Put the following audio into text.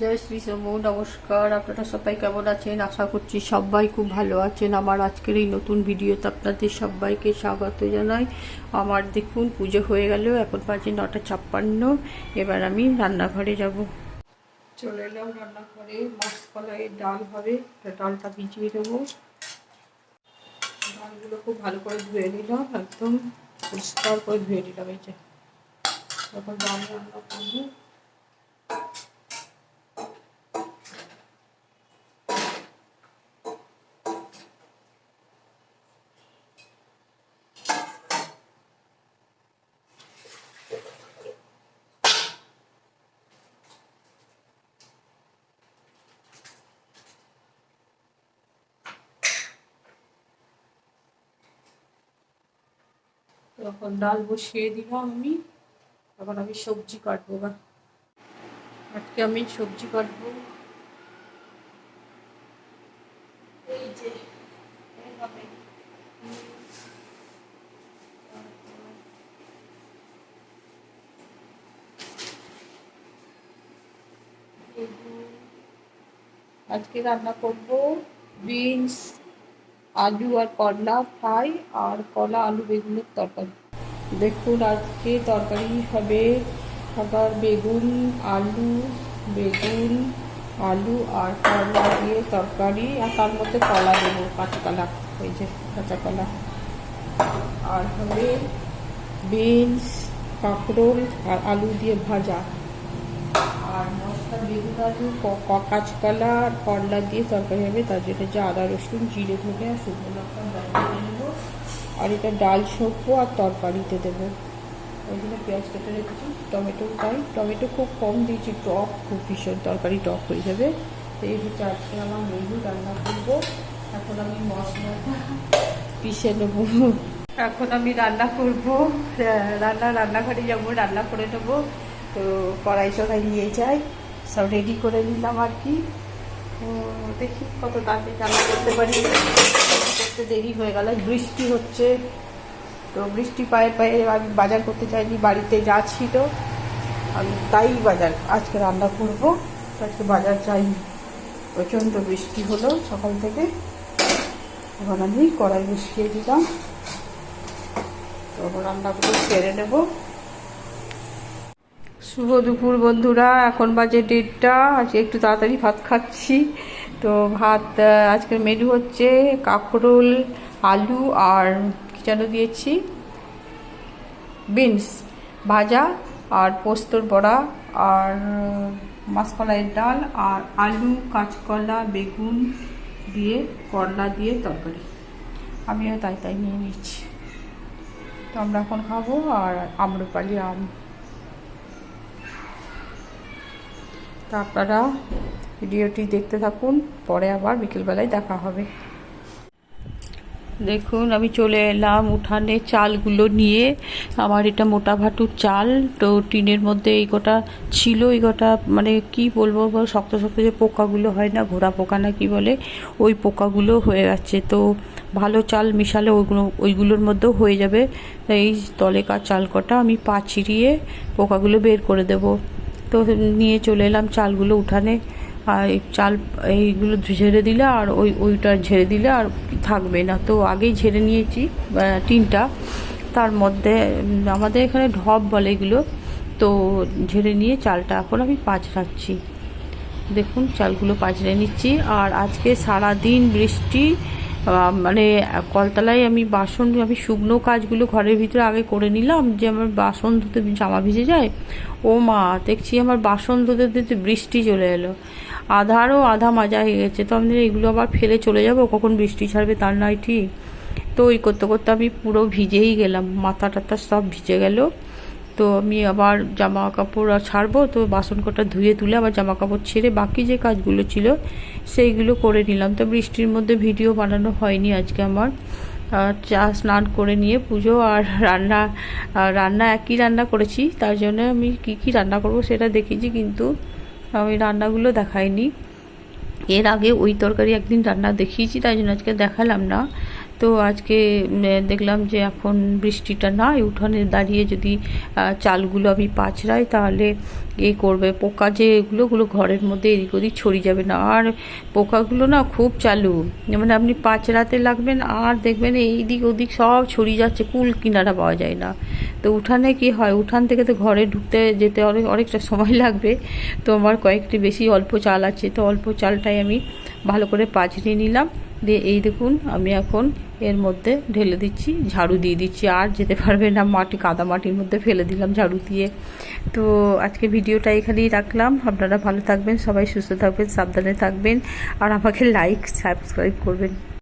জয় শ্রী সমু নমস্কার। আপনারা সবাই কেমন আছেন? আশা করছি সবাই খুব ভালো আছেন। আমার আজকের এই নতুন ভিডিওতে আপনাদের সবাইকে স্বাগত জানাই। আমার দেখুন, পুজো হয়ে গেল। এখন বাজে নটা ছাপ্পান্ন। এবার আমি রান্নাঘরে যাব। চলে এলাম রান্নাঘরে। মাছ কলাইয়ের ডাল হবে। ডালটা ভিজিয়ে দেবো ডালগুলো খুব ভালো করে ধুয়ে নিলাম। একদম পরিষ্কার করে ধুয়ে নিলাম। এই যে। এখন ডাল রান্না করব। এখন ডাল বসিয়ে দিলাম আমি। এখন আমি সবজি কাটবো বা। আজকে আমি সবজি কাটবো। এই যে আজকে রান্না করব বিনস আলু আর করলা ফ্রাই আর কলা, আলু, বেগুনের তরকারি। দেখুন আজকে তরকারি হবে আবার বেগুন, আলু বেগুন, আলু আর করলা দিয়ে তরকারি। আর তার মধ্যে কলা দেবো, কাঁচা কলা ওই যে কাঁচা কলা। আর হবে বিনস, কাঁকরোল আর আলু দিয়ে ভাজা। কাঁচকলা, আর করলা দিয়ে তরকারি হবে, তার জন্য যে আদা, রসুন, জিরে ধনে আর শুকনো লঙ্কা আর এটা ডাল সব্য আর তরকারিতে দেবো। ওই জন্য পেঁয়াজ কেটে রেখেছি, টমেটো তাই। টমেটো খুব কম দিয়েছি, টক, খুব ভীষণ তরকারি, টক হয়ে যাবে। তো এই হচ্ছে আজকে আমার মেনু, রান্না করব। এখন আমি মশলাটা পিষে নেব। এখন আমি রান্না করব। রান্না, রান্নাঘরে যাব, রান্না করে নেব। তো কড়াই চড়াই নিয়ে যাই সব রেডি করে নিলাম আর কি। দেখি কত তাড়াতাড়ি রান্না করতে পারি। করতে দেরি হয়ে গেল, বৃষ্টি হচ্ছে। তো বৃষ্টি পায়ে পায়ে আমি বাজার করতে চাইনি বাড়িতে যা ছিল, আমি তাই বাজার আজকে রান্না করব। আজকে বাজার চাই প্রচণ্ড বৃষ্টি হলো সকাল থেকে। এখন আমি কড়াই বসিয়ে দিলাম। তো রান্নাগুলো সেরে নেব। শুভ দুপুর বন্ধুরা, এখন বাজে ডেটটা আজকে একটু তাড়াতাড়ি ভাত খাচ্ছি। তো ভাত আজকের মেনু হচ্ছে কাঁকরোল, আলু আর কি যেন দিয়েছি? বিনস, ভাজা আর পোস্তর বড়া আর মাসকলাইয়ের ডাল আর আলু, কাঁচকলা, বেগুন দিয়ে, করলা দিয়ে তরকারি। আমিও তাই তাই নিয়ে নিচ্ছি। তো আমরা এখন খাব আর আম্রপালি আম। আপনারা ভিডিওটি দেখতে থাকুন পরে আবার বিকেলবেলায় দেখা হবে। দেখুন আমি চলে এলাম উঠানে চালগুলো নিয়ে। আমার এটা মোটা ভাটুর চাল। তো টিনের মধ্যে এই কটা ছিল এই কটা মানে কি বলব বল, শক্ত শক্ত যে পোকাগুলো হয় না ঘোড়া পোকা না কি বলে ওই পোকাগুলো হয়ে যাচ্ছে তো ভালো চাল মিশালে ওইগুলো ওইগুলোর মধ্যেও হয়ে যাবে। এই তলেকার চাল কটা আমি পা চিরিয়ে পোকাগুলো বের করে দেবো। তো নিয়ে চলে এলাম চালগুলো উঠানে। আর চাল এইগুলো ঝেড়ে দিলে আর ওই ওইটা ঝেড়ে দিলে আর থাকবে না। তো আগেই ঝেড়ে নিয়েছি টিনটা। তার মধ্যে আমাদের এখানে ঢপ বলে এগুলো। তো ঝেড়ে নিয়ে চালটা এখন আমি পাঁচড়াচ্ছি। দেখুন, চালগুলো পাঁচড়ে নিচ্ছি। আর আজকে সারা দিন বৃষ্টি মানে কলতলায় আমি বাসন, আমি শুকনো কাজগুলো ঘরের ভিতরে আগে করে নিলাম, যে আমার বাসন ধুতে জামা ভিজে যায়। ও মা, দেখছি আমার বাসন ধুতে ধুতে বৃষ্টি চলে এলো। আধারও আধা মাজা হয়ে গেছে। তো আমি এগুলো আবার ফেলে চলে যাব? কখন বৃষ্টি ছাড়বে তার নয় ঠিক? তো ওই করতে করতে আমি পুরো ভিজেই গেলাম। মাথা টাথা সব ভিজে গেল। তো আমি আবার জামা কাপড় আর ছাড়বো, তো বাসন কটা ধুয়ে তুলে আবার জামা কাপড় ছেড়ে বাকি যে কাজগুলো ছিল সেইগুলো করে নিলাম। তো বৃষ্টির মধ্যে ভিডিও বানানো হয়নি আজকে আমার। চা স্নান করে নিয়ে পুজো আর রান্না রান্না একই রান্না করেছি, তার জন্য আমি কি কি রান্না করব সেটা দেখেছি কিন্তু আমি রান্নাগুলো দেখাইনি। এর আগে ওই তরকারি একদিন রান্না দেখিয়েছি, তাই জন্য আজকে দেখালাম না। তো আজকে দেখলাম যে এখন বৃষ্টিটা নাই, উঠানে দাঁড়িয়ে যদি চালগুলো আমি পাছড়াই তাহলে এ করবে। পোকা যে এগুলো, ওগুলো ঘরের মধ্যে এদিক ওদিক ছড়িয়ে যাবে না। আর পোকাগুলো না খুব চালু। মানে আপনি পাঁচড়াতে লাগবেন, আর দেখবেন এই দিক ওদিক সব ছড়িয়ে যাচ্ছে, কুল কিনারা পাওয়া যায় না। তো উঠানে কি হয়? উঠান থেকে তো ঘরে ঢুকতে যেতে অনেক, অনেকটা সময় লাগবে। তো আমার কয়েকটি বেশি অল্প চাল আছে, তো অল্প চালটাই আমি ভালো করে পাঁচড়িয়ে নিলাম। দিয়ে এই দেখুন, আমি এখন এর মধ্যে ঢেলে দিচ্ছি, ঝাড়ু দিয়ে দিচ্ছি। আর যেতে পারবে না, মাটি, কাদা মাটির মধ্যে ফেলে দিলাম ঝাড়ু দিয়ে। তো আজকে ভিডিওটা এখানেই রাখলাম। আপনারা ভালো থাকবেন, সবাই সুস্থ থাকবেন, সাবধানে থাকবেন। আর আমাকে লাইক সাবস্ক্রাইব করবেন।